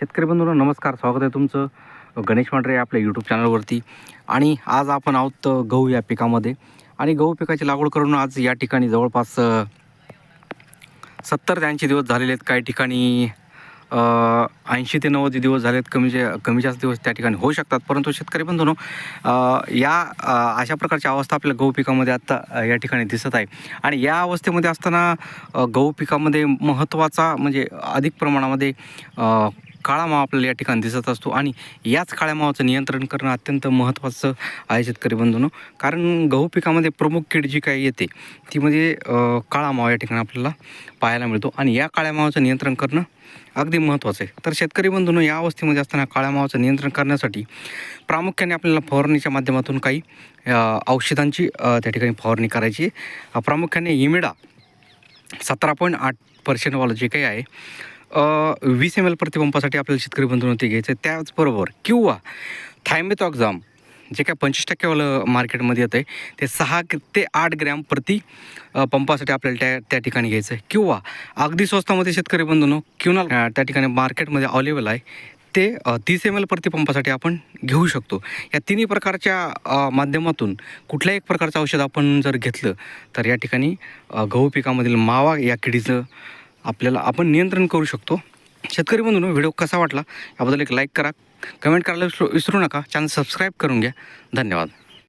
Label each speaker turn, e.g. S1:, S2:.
S1: शेतकरी बंधूंना नमस्कार स्वागत आहे तुमचं गणेश मांढरे आपल्या यूट्यूब चॅनलवरती आणि आज आपण आहोत गहू या पिकामध्ये. आणि गहू पिकाची लागवड करून आज या ठिकाणी जवळपास सत्तर ते ऐंशी दिवस झालेले आहेत. काही ठिकाणी ऐंशी ते नव्वद दिवस झालेत कमी जे कमी जास्त दिवस त्या ठिकाणी होऊ शकतात. परंतु शेतकरी बंधूनो या अशा प्रकारची अवस्था आपल्या गहू पिकामध्ये आत्ता या ठिकाणी दिसत आहे. आणि या अवस्थेमध्ये असताना गहू पिकामध्ये महत्त्वाचा म्हणजे अधिक प्रमाणामध्ये काळा मावा आपल्याला या ठिकाणी दिसत असतो आणि याच काळ्या मावाचं नियंत्रण करणं अत्यंत महत्त्वाचं आहे शेतकरी बंधूंनो. कारण गहू पिकामध्ये प्रमुख कीड जी काही येते ती म्हणजे काळा मावा या ठिकाणी आपल्याला पाहायला मिळतो. आणि या काळ्या मावाचं नियंत्रण करणं अगदी महत्त्वाचं आहे. तर शेतकरी बंधूंनो या अवस्थेमध्ये असताना काळ्या मावाचं नियंत्रण करण्यासाठी प्रामुख्याने आपल्याला फवारणीच्या माध्यमातून काही औषधांची त्या ठिकाणी फवारणी करायची प्रामुख्याने इमिडा सतरा पॉईंट आठ पर्सेंटवालं जे काही आहे वीस एम एल प्रतिपंपासाठी आपल्याला शेतकरी बंधूंनो ते घ्यायचं आहे त्याचबरोबर किंवा थायमेथॉक्झाम जे काय पंचवीस टक्केवालं मार्केटमध्ये येतं आहे ते सहा ते आठ ग्रॅम प्रति पंपासाठी आपल्याला त्या त्या ठिकाणी घ्यायचं आहे किंवा अगदी स्वस्तामध्ये शेतकरी बंधूंनो किंवा त्या ठिकाणी मार्केटमध्ये अवेलेबल आहे. ते तीस एम एल प्रतिपंपासाठी आपण घेऊ शकतो. या तिन्ही प्रकारच्या माध्यमातून कुठल्याही एक प्रकारचं औषध आपण जर घेतलं तर या ठिकाणी गहू पिकामधील मावा या किडीचं आपल्याला आपण नियंत्रण करू शकतो. शेतकरी बंधूंनो व्हिडिओ कसा वाटला? याबद्दल एक लाईक करा. कमेंट करायला विसरू विसरू नका. चॅनल सबस्क्राईब करून घ्या. धन्यवाद.